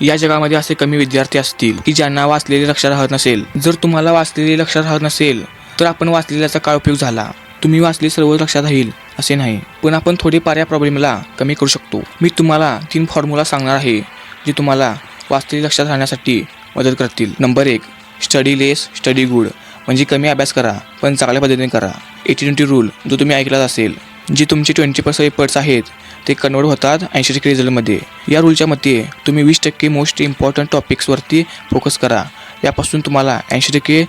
या जगामध्ये असे कमी विद्यार्थी असतील की ज्यांना वाचलेले लक्षात राहत नसेल. जर तुम्हाला वाचलेले लक्षात राहत नसेल तर आपण वाचलेल्याचा काय उपयोग झाला? तुम्ही वाचले सर्व लक्षात राहील असे नाही. पण आपण थोडेफार या प्रॉब्लेमला कमी करू शकतो. मी तुम्हाला तीन फॉर्म्युला सांगणार आहे जे तुम्हाला वाचलेले लक्षात राहण्यासाठी मदत करतील. नंबर एक स्टडी लेस स्टडी गुड. म्हणजे कमी अभ्यास करा पण चांगल्या पद्धतीने करा. एटी ट्वेंटी रूल जो तुम्ही ऐकलाच असेल जे तुमचे ट्वेंटी पर्सेंट एफर्ट्स आहेत ते कन्वर्ट होतात ऐंशी टक्के रिझल्टमध्ये. या रूलच्या मते तुम्ही वीस टक्के मोस्ट इम्पॉर्टंट टॉपिक्सवरती फोकस करा. यापासून तुम्हाला ऐंशी टक्के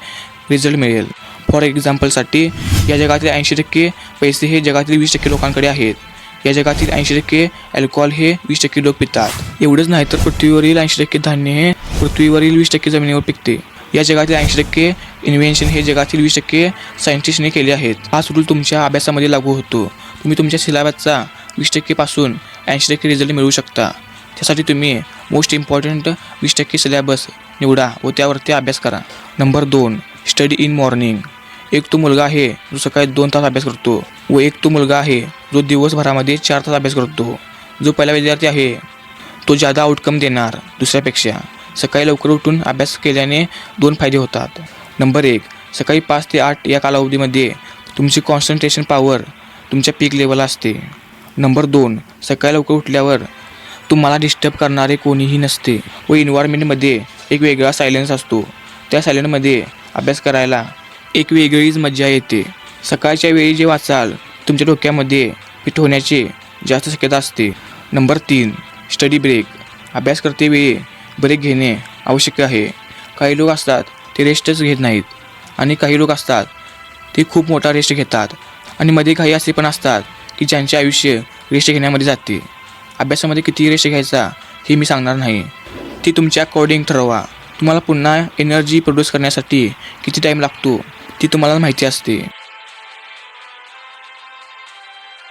रिझल्ट मिळेल. फॉर एक्झाम्पलसाठी या जगातील ऐंशी टक्के पैसे हे जगातील वीस टक्के लोकांकडे आहेत. या जगातील ऐंशी टक्के अल्कोहोल हे वीस टक्के लोक पितात. एवढंच नाही तर पृथ्वीवरील ऐंशी टक्के धान्य हे पृथ्वीवरील वीस टक्के जमिनीवर पिकते. या जगातील ऐंशी टक्के इन्व्हेन्शन हे जगातील वीस टक्के सायंटिस्टने केले आहेत. हाच रूल तुमच्या अभ्यासामध्ये लागू होतो. तुम्ही तुमच्या सिलेबसचा वीस टक्केपासून ऐंशी टक्के रिझल्ट मिळवू शकता. त्यासाठी तुम्ही मोस्ट इम्पॉर्टंट वीस टक्के सिलेबस निवडा व त्यावरती अभ्यास करा. नंबर दोन स्टडी इन मॉर्निंग एक तो मुलगा आहे जो सकाळी दोन तास अभ्यास करतो व एक तो मुलगा आहे जो दिवसभरामध्ये चार तास अभ्यास करतो. जो पहिला विद्यार्थी आहे तो जादा आउटकम देणार दुसऱ्यापेक्षा. सकाळी लवकर उठून अभ्यास केल्याने दोन फायदे होतात. नंबर एक सकाळी पाच ते आठ या कालावधीमध्ये तुमची कॉन्सन्ट्रेशन पॉवर तुमच्या पीक लेवल असते. नंबर दोन सकाळी लवकर उठल्यावर तुम्हाला डिस्टर्ब करणारे कोणीही नसते व इन्व्हायरमेंटमध्ये एक वेगळा सायलेन्स असतो. त्या सायलेंटमध्ये अभ्यास करायला एक वेगळीच मजा येते. सकाळच्या वेळी जे वाचाल तुमच्या डोक्यामध्ये फिट होण्याची जास्त शक्यता असते. नंबर तीन स्टडी ब्रेक अभ्यास करते वेळी ब्रेक घेणे आवश्यक आहे. काही लोक असतात ते रेस्टच घेत नाहीत. आणि काही लोक असतात ते खूप मोठा रेस्ट घेतात. आणि मध्ये काही असे पण असतात की ज्यांचे आयुष्य रेष घेण्यामध्ये जाते. अभ्यासामध्ये किती रेष घ्यायचा हे मी सांगणार नाही. ती तुमच्या अकॉर्डिंग ठरवा. तुम्हाला पुन्हा एनर्जी प्रोड्यूस करण्यासाठी किती टाईम लागतो ती तुम्हाला माहिती असते.